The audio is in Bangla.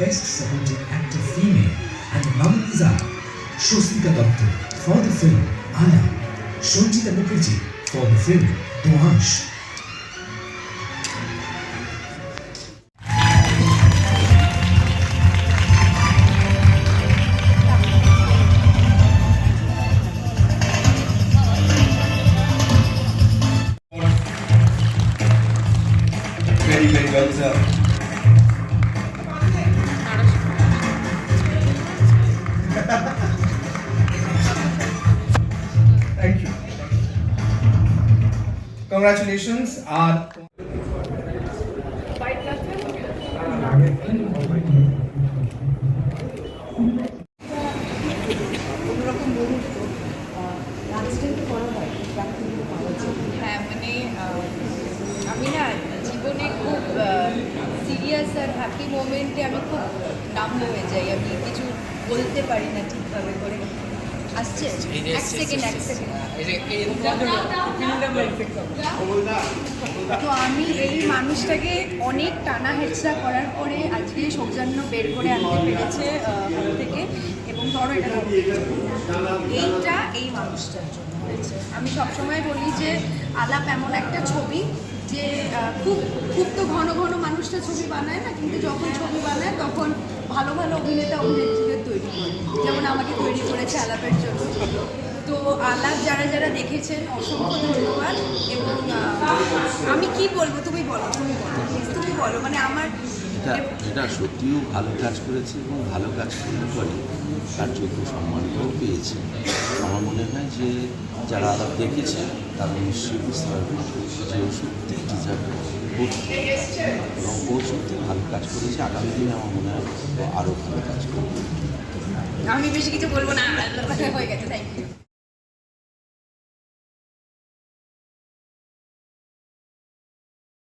Best Supporting Actor Female and are Shostika Dutta for the film Ala, Shonjita Mukherjee for the film Doansh, Very, very well, sir. Congratulations, our হ্যাঁ মানে সিরিয়াস আর হ্যাপি আমি খুব নাম্ব হয়ে যাই। আমি কিছু বলতে পারি না ঠিকভাবে করে। আসছে? এক সেকেন্ড এক সেকেন্ড তো আমি এই মানুষটাকে অনেক টানা হেঁচড়া করার পরে আজকে সৌজন্য বের করে আনতে পেরেছে থেকে। এবং ধরো এটা এইটা এই মানুষটার জন্য হয়েছে। আমি সবসময় বলি যে আলাপ এমন একটা ছবি যে খুব খুব তো ঘন ঘন মানুষটা ছবি বানায় না কিন্তু যখন ছবি বানায় তখন ভালো ভালো অভিনেতা অভিনেত্রীদের তৈরি করে যেমন আমাকে তৈরি করেছে আলাপের জন্য। তো আলাপ যারা যারা দেখেছেন, অসংখ্য ধন্যবাদ এবং আমি কি বলব, তুমি বলো তুমি বলো তুমি বলো। মানে আমার এটা সত্যিও ভালো কাজ করেছে এবং ভালো কাজ করলে পরে তার যোগ্য সম্মানটাও পেয়েছে। আমার মনে হয় যে যারা আলাপ দেখেছে, তারা নিশ্চয়ই বুঝতে পারবে যে সত্যি করছে এবং ও সত্যি ভালো কাজ করেছে। আগামী দিনে আমার মনে হয় আরও ভালো কাজ করবে। আমি বেশি কিছু বলব না। হয়ে গেছে থ্যাংক ইউ